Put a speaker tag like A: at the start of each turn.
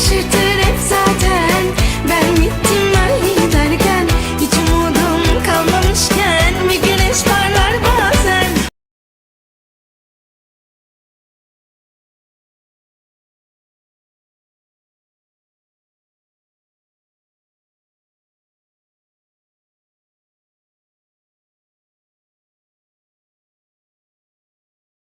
A: şey